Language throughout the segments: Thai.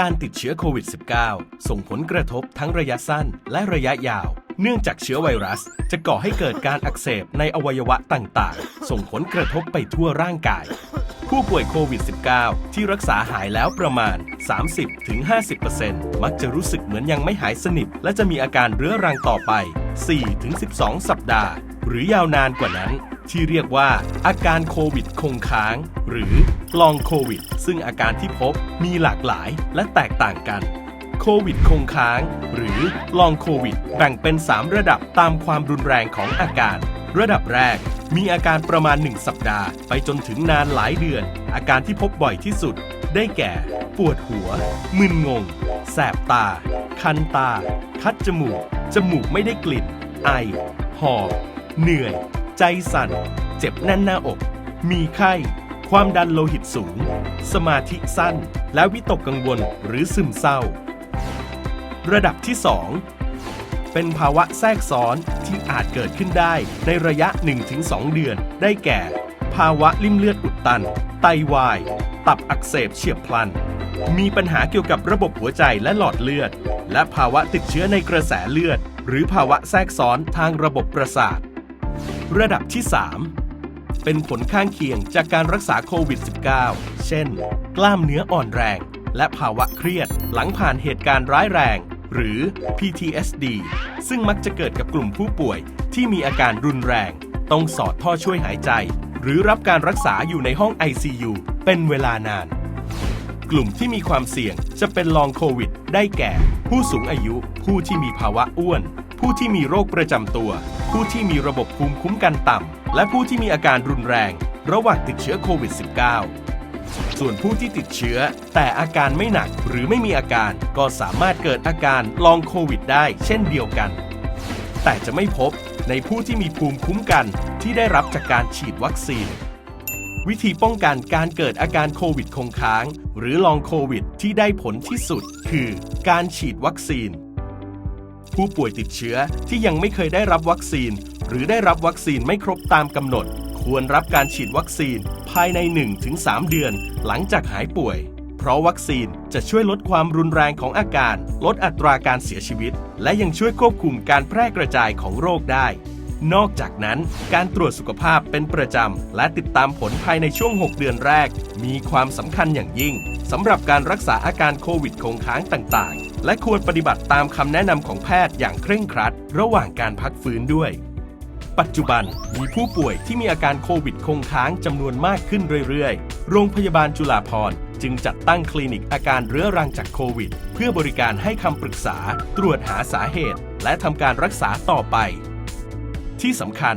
การติดเชื้อโควิด -19 ส่งผลกระทบทั้งระยะสั้นและระยะยาว เนื่องจากเชื้อไวรัส จะก่อให้เกิดการอักเสบในอวัยวะต่างๆ ส่งผลกระทบไปทั่วร่างกาย ผู้ป่วยโควิด -19 ที่รักษาหายแล้วประมาณ 30-50%มักจะรู้สึกเหมือนยังไม่หายสนิท และจะมีอาการเรื้อรังต่อไป 4-12 สัปดาห์ หรือยาวนานกว่านั้น ที่เรียกว่า อาการโควิดคงค้าง หรือลองโควิด ซึ่งอาการที่พบมีหลากหลายและแตกต่างกันโควิดคงค้าง หรือลองโควิด แบ่งเป็น 3 ระดับตามความรุนแรงของอาการ ระดับแรกมีอาการประมาณ 1 สัปดาห์ ไปจนถึงนานหลายเดือน อาการที่พบบ่อยที่สุด ได้แก่ ปวดหัว มึนงง แสบตา คันตา คัดจมูก จมูกไม่ได้กลิ่น ไอ หอบ เหนื่อย ใจสั่น เจ็บแน่นหน้าอก มีไข้ ความดันโลหิตสูง สมาธิสั้น และวิตกกังวลหรือซึมเศร้า ระดับที่ 2 เป็นภาวะแทรกซ้อนที่อาจเกิดขึ้นได้ในระยะ 1-2 เดือน ได้แก่ ภาวะลิ่มเลือดอุดตัน ไตวาย ตับอักเสบเฉียบพลัน มีปัญหาเกี่ยวกับระบบหัวใจและหลอดเลือด และภาวะติดเชื้อในกระแสเลือด หรือภาวะแทรกซ้อนทางระบบประสาท ระดับที่ 3 เป็นผลข้างเคียงจากการรักษาโควิด -19 เช่น กล้ามเนื้ออ่อนแรง และภาวะเครียดหลังผ่านเหตุการณ์ร้ายแรง หรือ PTSD ซึ่งมักจะเกิดกับกลุ่มผู้ป่วยที่มีอาการรุนแรง ต้องสอดท่อช่วยหายใจ หรือรับการรักษาอยู่ในห้อง ICU เป็นเวลานาน กลุ่มที่มีความเสี่ยงจะเป็นลองโควิด ได้แก่ ผู้สูงอายุ ผู้ที่มีภาวะอ้วน ผู้ที่มีโรคประจำตัว ผู้ที่มีระบบภูมิคุ้มกันต่ำ และผู้ที่มีอาการรุนแรง ระหว่างติดเชื้อโควิด -19 ส่วนผู้ที่ติดเชื้อ แต่อาการไม่หนักหรือไม่มีอาการก็สามารถเกิดอาการลองโควิดได้เช่นเดียวกัน แต่จะไม่พบในผู้ที่มีภูมิคุ้มกันที่ได้รับจากการฉีดวัคซีน วิธีป้องกันการเกิดอาการโควิดคงค้าง หรือลองโควิดที่ได้ผลที่สุด คือ การฉีดวัคซีน ผู้ป่วยติดเชื้อที่ยังไม่เคยได้รับวัคซีน หรือได้รับวัคซีนไม่ครบตามกำหนด ควรรับการฉีดวัคซีนภายใน 1-3 เดือน หลังจากหายป่วย เพราะวัคซีนจะช่วยลดความรุนแรงของอาการ ลดอัตราการเสียชีวิต และยังช่วยควบคุมการแพร่กระจายของโรคได้ นอกจากนั้น การตรวจสุขภาพเป็นประจำ และติดตามผลภายในช่วง 6 เดือนแรก มีความสำคัญอย่างยิ่งสำหรับการรักษาอาการโควิดคงค้างต่างๆ และควรปฏิบัติตามคำแนะนำของแพทย์อย่างเคร่งครัด ระหว่างการพักฟื้นด้วย ปัจจุบันมีผู้ป่วยที่มีอาการโควิดคงค้างจำนวนมากขึ้นเรื่อยๆ โรงพยาบาลจุฬาภรณ์จึงจัดตั้งคลินิกอาการเรื้อรังจากโควิด เพื่อบริการให้คำปรึกษา ตรวจหาสาเหตุ และทำการรักษาต่อไป ที่สำคัญ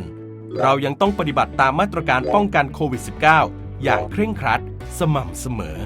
เรายังต้องปฏิบัติตามมาตรการป้องกันโควิด -19 อย่างเคร่งครัด สม่ำเสมอ